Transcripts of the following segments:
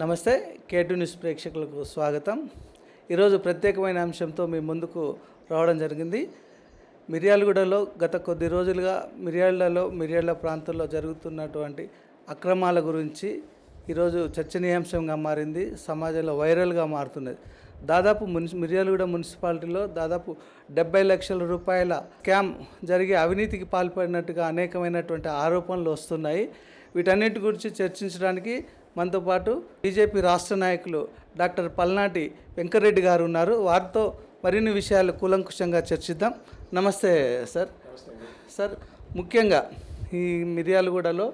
నమస్తే కేటు న్యూస్ ప్రేక్షకులకు స్వాగతం. ఈరోజు ప్రత్యేకమైన అంశంతో మీ ముందుకు రావడం జరిగింది. మిర్యాలగూడలో గత కొద్ది రోజులుగా మిర్యాలలో మిర్యాల ప్రాంతంలో జరుగుతున్నటువంటి అక్రమాల గురించి ఈరోజు చర్చనీయాంశంగా మారింది. సమాజంలో వైరల్గా మారుతున్నది. దాదాపు మున్సి మిర్యాలగూడ మున్సిపాలిటీలో దాదాపు డెబ్బై లక్షల రూపాయల స్కామ్ జరిగి అవినీతికి పాల్పడినట్టుగా అనేకమైనటువంటి ఆరోపణలు వస్తున్నాయి. వీటన్నిటి గురించి చర్చించడానికి మనతో పాటు బీజేపీ రాష్ట్ర నాయకులు డాక్టర్ పల్నాటి వెంకరెడ్డి గారు ఉన్నారు. వారితో మరిన్ని విషయాలు కూలంకుషంగా చర్చిద్దాం. నమస్తే సార్. సార్ ముఖ్యంగా ఈ మిర్యాలగూడలో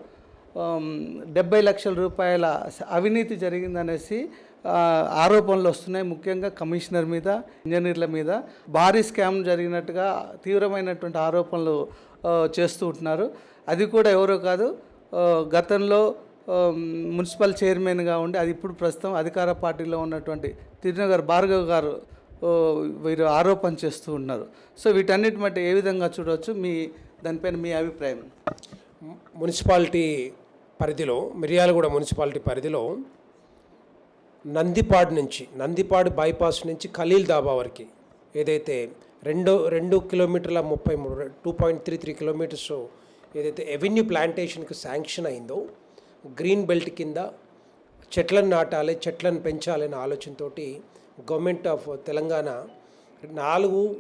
డెబ్బై లక్షల రూపాయల అవినీతి జరిగిందనేసి ఆరోపణలు వస్తున్నాయి. ముఖ్యంగా కమిషనర్ మీద ఇంజనీర్ల మీద భారీ స్కామ్ జరిగినట్టుగా తీవ్రమైనటువంటి ఆరోపణలు చేస్తూ ఉంటున్నారు. అది కూడా ఎవరో కాదు గతంలో మున్సిపల్ చైర్మన్గా ఉండి అది ఇప్పుడు ప్రస్తుతం అధికార పార్టీలో ఉన్నటువంటి తిరునగర్ భార్గవ్ గారు వీరు ఆరోపణ చేస్తూ ఉన్నారు. సో వీటన్నిటి మట్టి ఏ విధంగా చూడవచ్చు మీ దానిపైన మీ అభిప్రాయం? మున్సిపాలిటీ పరిధిలో మిర్యాలగూడ మున్సిపాలిటీ పరిధిలో నందిపాడు నుంచి నందిపాడు బైపాస్ నుంచి ఖలీల్ దాబా వరకు ఏదైతే రెండు రెండు కిలోమీటర్ల ముప్పై మూడు two point three three kilometres ఏదైతే ఎవెన్యూ ప్లాంటేషన్కి శాంక్షన్ అయిందో గ్రీన్ బెల్ట్ కింద చెట్లను నాటాలి చెట్లను పెంచాలి అనే గవర్నమెంట్ ఆఫ్ తెలంగాణ నాలుగు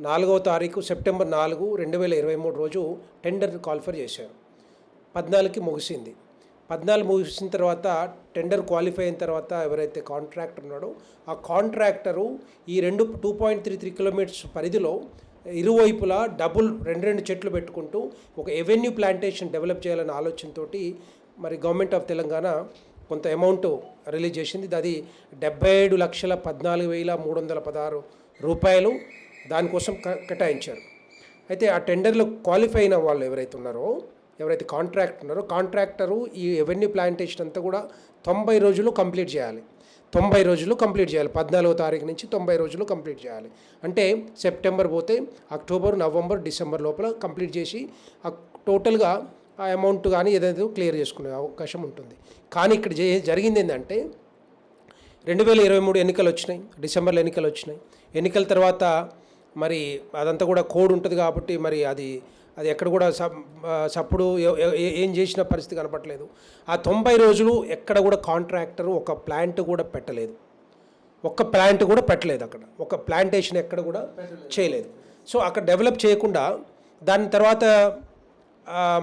నాలుగవ తారీఖు సెప్టెంబర్ నాలుగు రెండు వేల ఇరవై మూడు రోజు టెండర్ కాల్ఫర్ చేశారు. పద్నాలుగుకి ముగిసింది. పద్నాలుగు ముగిసిన తర్వాత టెండర్ క్వాలిఫై అయిన తర్వాత ఎవరైతే కాంట్రాక్టర్ ఉన్నాడో ఆ కాంట్రాక్టరు ఈ రెండు two point three three kilometres పరిధిలో ఇరువైపులా డబుల్ రెండు రెండు చెట్లు పెట్టుకుంటూ ఒక ఎవెన్యూ ప్లాంటేషన్ డెవలప్ చేయాలనే ఆలోచనతోటి మరి గవర్నమెంట్ ఆఫ్ తెలంగాణ కొంత అమౌంట్ రిలీజ్ చేసింది. అది డెబ్బై ఏడు లక్షల పద్నాలుగు వేల మూడు వందల పదహారు రూపాయలు దానికోసం క- కేటాయించారు. అయితే ఆ టెండర్లో క్వాలిఫై అయిన వాళ్ళు ఎవరైతే ఉన్నారో ఎవరైతే కాంట్రాక్ట్ ఉన్నారో కాంట్రాక్టరు ఈ ఎవెన్యూ ప్లాంటేషన్ అంతా కూడా తొంభై రోజులు కంప్లీట్ చేయాలి. తొంభై రోజులు కంప్లీట్ చేయాలి. పద్నాలుగో తారీఖు నుంచి తొంభై రోజులు కంప్లీట్ చేయాలి. అంటే సెప్టెంబర్ పోతే అక్టోబర్ నవంబర్ డిసెంబర్ లోపల కంప్లీట్ చేసి ఆ టోటల్గా ఆ అమౌంట్ కానీ ఏదైతే క్లియర్ చేసుకునే అవకాశం ఉంటుంది. కానీ ఇక్కడ జరిగింది ఏంటంటే రెండు వేల ఇరవై మూడు ఎన్నికలు వచ్చినాయి. డిసెంబర్లో ఎన్నికలు వచ్చినాయి. ఎన్నికల తర్వాత మరి అదంతా కూడా కోడ్ ఉంటుంది కాబట్టి మరి అది అది ఎక్కడ కూడా సప్ సప్పుడు ఏం చేసిన పరిస్థితి కనపట్లేదు ఆ తొంభై రోజులు ఎక్కడ కూడా కాంట్రాక్టర్ ఒక ప్లాంట్ కూడా పెట్టలేదు. ఒక్క ప్లాంట్ కూడా పెట్టలేదు అక్కడ. ఒక ప్లాంటేషన్ ఎక్కడ కూడా చేయలేదు. సో అక్కడ డెవలప్ చేయకుండా దాని తర్వాత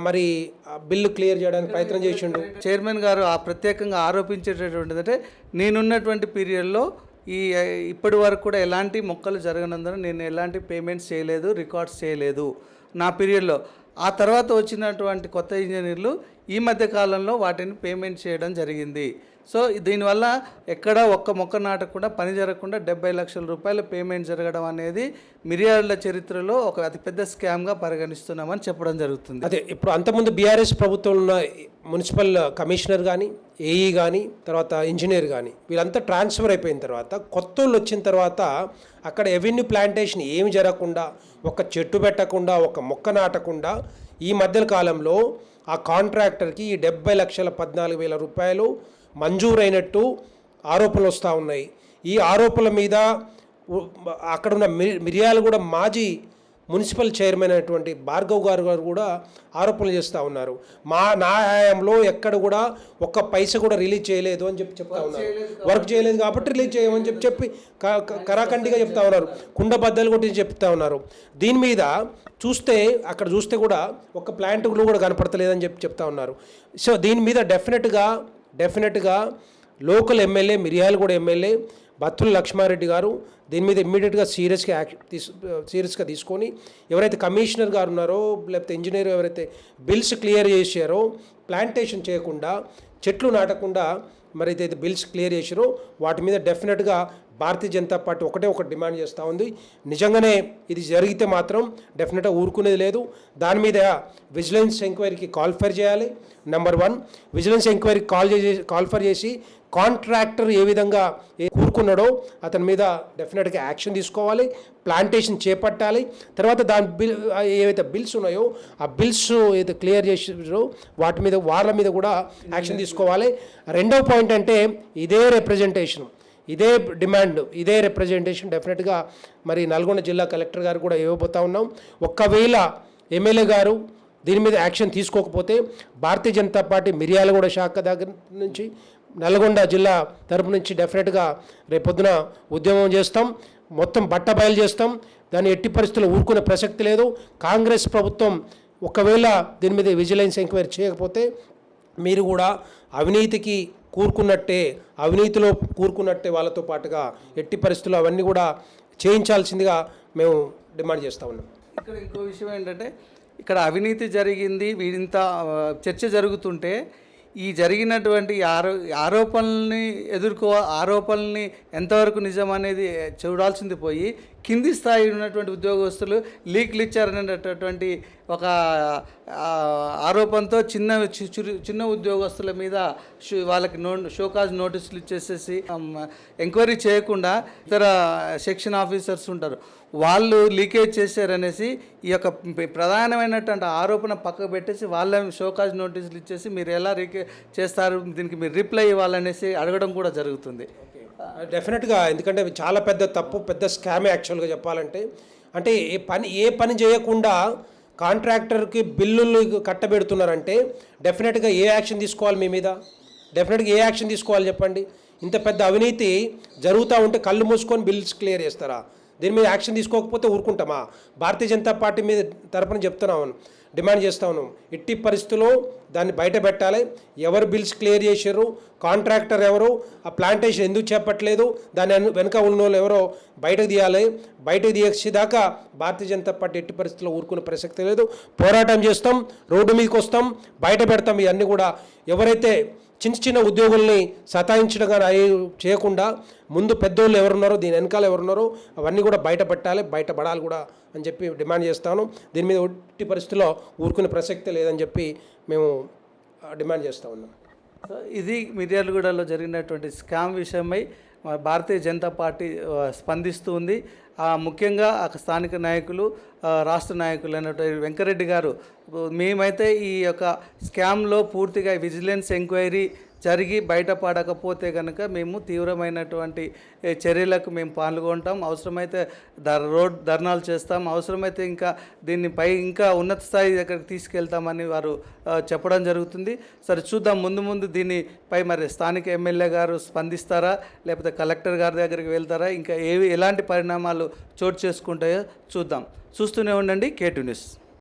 మరి ఆ బిల్లు క్లియర్ చేయడానికి ప్రయత్నం చేసిండు. చైర్మన్ గారు ఆ ప్రత్యేకంగా ఆరోపించేటటువంటిది అంటే నేనున్నటువంటి పీరియడ్లో ఈ ఇప్పటి వరకు కూడా ఎలాంటి మొక్కలు జరగనందున నేను ఎలాంటి పేమెంట్స్ చేయలేదు రికార్డ్స్ చేయలేదు. నా పీరియడ్లో. ఆ తర్వాత వచ్చినటువంటి కొత్త ఇంజనీర్లు ఈ మధ్య కాలంలో వాటిని పేమెంట్ చేయడం జరిగింది. సో దీనివల్ల ఎక్కడ ఒక్క మొక్క నాటకుండా పని జరగకుండా డెబ్బై లక్షల రూపాయల పేమెంట్ జరగడం అనేది మిరియాల చరిత్రలో ఒక అతిపెద్ద స్కామ్గా పరిగణిస్తున్నామని చెప్పడం జరుగుతుంది. అదే ఇప్పుడు అంతకుముందు బీఆర్ఎస్ ప్రభుత్వంలో ఉన్న మున్సిపల్ కమిషనర్ కానీ ఏఈ కానీ తర్వాత ఇంజనీర్ కానీ వీళ్ళంతా ట్రాన్స్ఫర్ అయిపోయిన తర్వాత కొత్త వాళ్ళు వచ్చిన తర్వాత అక్కడ ఎవెన్యూ ప్లాంటేషన్ ఏమి జరగకుండా ఒక చెట్టు పెట్టకుండా ఒక మొక్క నాటకుండా ఈ మధ్య కాలంలో ఆ కాంట్రాక్టర్కి ఈ డెబ్బై లక్షల పద్నాలుగు వేల రూపాయలు మంజూరైనట్టు ఆరోపణలు వస్తూ ఉన్నాయి. ఈ ఆరోపణల మీద ఉ- అక్కడ ఉన్న మిరి మిరియాలు కూడా మాజీ మున్సిపల్ చైర్మన్ అయినటువంటి భార్గవ్ గారు గారు కూడా ఆరోపణలు చేస్తూ ఉన్నారు. మా నా హయాంలో ఎక్కడ కూడా ఒక్క పైస కూడా రిలీజ్ చేయలేదు అని చెప్పి చెప్తా ఉన్నారు. వర్క్ చేయలేదు కాబట్టి రిలీజ్ చేయమని చెప్పి చెప్పి కరాఖండిగా చెప్తా ఉన్నారు. కుండ బద్దలు కొట్టి చెప్తా ఉన్నారు. దీని మీద చూస్తే అక్కడ చూస్తే కూడా ఒక ప్లాంట్ కూడా కనపడతలేదని చెప్పి చెప్తా ఉన్నారు. సో దీని మీద డెఫినెట్గా డెఫినెట్గా local MLA Miryalaguda MLA Battula Lakshmareddy గారు దీని మీద ఇమ్మీడియట్గా సీరియస్గా యాక్ట్ తీసు సీరియస్గా తీసుకొని ఎవరైతే కమిషనర్ గారు ఉన్నారో లేకపోతే ఇంజనీర్ ఎవరైతే బిల్స్ క్లియర్ చేశారో ప్లాంటేషన్ చేయకుండా చెట్లు నాటకుండా మరి ఏదైతే బిల్స్ క్లియర్ చేసారో వాటి మీద డెఫినెట్గా భారతీయ జనతా పార్టీ ఒకటే ఒకటి డిమాండ్ చేస్తూ ఉంది. నిజంగానే ఇది జరిగితే మాత్రం డెఫినెట్గా ఊరుకునేది లేదు. దాని మీద విజిలెన్స్ ఎంక్వైరీకి కాల్ఫర్ చేయాలి. నెంబర్ వన్ విజిలెన్స్ ఎంక్వైరీకి కాల్ చేసి కాల్ఫర్ చేసి కాంట్రాక్టర్ ఏ విధంగా ఏ- అతని మీద డెఫినెట్గా యాక్షన్ తీసుకోవాలి ప్లాంటేషన్ చేపట్టాలి. తర్వాత దాని బిల్ ఏవైతే బిల్స్ ఉన్నాయో ఆ బిల్స్ ఏదైతే క్లియర్ చేసారో వాటి మీద వాళ్ళ మీద కూడా యాక్షన్ తీసుకోవాలి. రెండవ పాయింట్ అంటే ఇదే రిప్రజెంటేషన్ ఇదే డిమాండ్ ఇదే రిప్రజెంటేషన్ డెఫినెట్గా మరి నల్గొండ జిల్లా కలెక్టర్ గారు కూడా ఇవ్వబోతా ఉన్నాం. ఒక్కవేళ ఎమ్మెల్యే గారు దీని మీద యాక్షన్ తీసుకోకపోతే భారతీయ జనతా పార్టీ మిర్యాలగూడ శాఖ దగ్గర నుంచి నల్గొండ జిల్లా తరపు నుంచి డెఫినెట్గా రేపొద్దున ఉద్యమం చేస్తాం. మొత్తం బట్ట బయలు చేస్తాం. దాన్ని ఎట్టి పరిస్థితుల్లో ఊరుకునే ప్రసక్తి లేదు. కాంగ్రెస్ ప్రభుత్వం ఒకవేళ దీని మీద విజిలెన్స్ ఎంక్వైరీ చేయకపోతే మీరు కూడా అవినీతికి కూరుకున్నట్టే అవినీతిలో కూరుకున్నట్టే వాళ్ళతో పాటుగా ఎట్టి పరిస్థితుల్లో అవన్నీ కూడా చేయించాల్సిందిగా మేము డిమాండ్ చేస్తూ ఉన్నాం. ఇక్కడ ఇంకో విషయం ఏంటంటే ఇక్కడ అవినీతి జరిగింది వీరింత చర్చ జరుగుతుంటే ఈ జరిగినటువంటి ఆరో ఆరోపణల్ని ఎదుర్కో ఆరోపణల్ని ఎంతవరకు నిజం అనేది చూడాల్సింది పోయి కింది స్థాయి ఉన్నటువంటి ఉద్యోగస్తులు లీక్లు ఇచ్చారనేటటువంటి ఒక ఆరోపణతో చిన్న చిరు- చిన్న ఉద్యోగస్తుల మీద వాళ్ళకి నో షోకాజ్ నోటీసులు ఇచ్చేసేసి ఎంక్వైరీ చేయకుండా ఇతర సెక్షన్ ఆఫీసర్స్ ఉంటారు. వాళ్ళు లీకేజ్ చేశారనేసి ఈ యొక్క ప్రధానమైనటువంటి ఆరోపణ పక్కకు పెట్టేసి వాళ్ళ షోకాజ్ నోటీసులు ఇచ్చేసి మీరు ఎలా రీకే చేస్తారు? దీనికి మీరు రిప్లై ఇవ్వాలనేసి అడగడం కూడా జరుగుతుంది. డెఫినెట్గా ఎందుకంటే చాలా పెద్ద తప్పు పెద్ద స్కామ్ యాక్చువల్గా చెప్పాలంటే. అంటే ఏ పని ఏ పని చేయకుండా కాంట్రాక్టర్కి బిల్లులు కట్టబెడుతున్నారంటే డెఫినెట్గా ఏ యాక్షన్ తీసుకోవాలి మీ మీద? డెఫినెట్గా ఏ యాక్షన్ తీసుకోవాలి చెప్పండి? ఇంత పెద్ద అవినీతి జరుగుతూ ఉంటే కళ్ళు మూసుకొని బిల్స్ క్లియర్ చేస్తారా? దీని మీద యాక్షన్ తీసుకోకపోతే ఊరుకుంటామా? భారతీయ జనతా పార్టీ మీద తరపున చెప్తున్నాను డిమాండ్ చేస్తాను ఎట్టి పరిస్థితుల్లో దాన్ని బయట పెట్టాలి. ఎవరు బిల్స్ క్లియర్ చేశారు కాంట్రాక్టర్ ఎవరు? ఆ ప్లాంటేషన్ ఎందుకు చేపట్టలేదు? దాని వెనుక ఉన్న వాళ్ళు ఎవరో బయటకు తీయాలి. బయటకు తీసేదాకా భారతీయ జనతా పార్టీ ఎట్టి పరిస్థితుల్లో ఊరుకునే ప్రసక్తి లేదు. పోరాటం చేస్తాం. రోడ్డు మీదకి వస్తాం. బయట పెడతాం. ఇవన్నీ కూడా ఎవరైతే చిన్న చిన్న ఉద్యోగుల్ని సతాయించడం కానీ చేయకుండా ముందు పెద్దోళ్ళు ఎవరున్నారో దీని వెనకాల ఎవరున్నారో అవన్నీ కూడా బయట బయటపడాలి బయట పడాలి కూడా అని చెప్పి డిమాండ్ చేస్తాను. దీని మీద ఒట్టి పరిస్థితిలో ఊరుకునే ప్రసక్తి లేదని చెప్పి మేము డిమాండ్ చేస్తూ ఉన్నాం. ఇది మిర్యాలగూడలో జరిగినటువంటి స్కామ్ విషయమై భారతీయ జనతా పార్టీ స్పందిస్తుంది స్పందిస్తూ ఉంది. ముఖ్యంగా ఆ స్థానిక నాయకులు రాష్ట్ర నాయకులు అయినటువంటి వెంకరెడ్డి గారు. మేమైతే ఈ యొక్క స్కామ్లో పూర్తిగా విజిలెన్స్ ఎంక్వైరీ జరిగి బయటపడకపోతే కనుక మేము తీవ్రమైనటువంటి చర్యలకు మేము పాల్గొంటాం. అవసరమైతే ధర్ రోడ్ ధర్నాలు చేస్తాం. అవసరమైతే ఇంకా దీన్ని పై ఇంకా ఉన్నత స్థాయి దగ్గరికి తీసుకెళ్తామని వారు చెప్పడం జరుగుతుంది. సరే చూద్దాం. ముందు ముందు దీనిపై మరి స్థానిక ఎమ్మెల్యే గారు స్పందిస్తారా? లేకపోతే కలెక్టర్ గారి దగ్గరికి వెళ్తారా? ఇంకా ఏవి ఎలాంటి పరిణామాలు చోటు చేసుకుంటాయో చూద్దాం. చూస్తూనే ఉండండి. కేటు న్యూస్.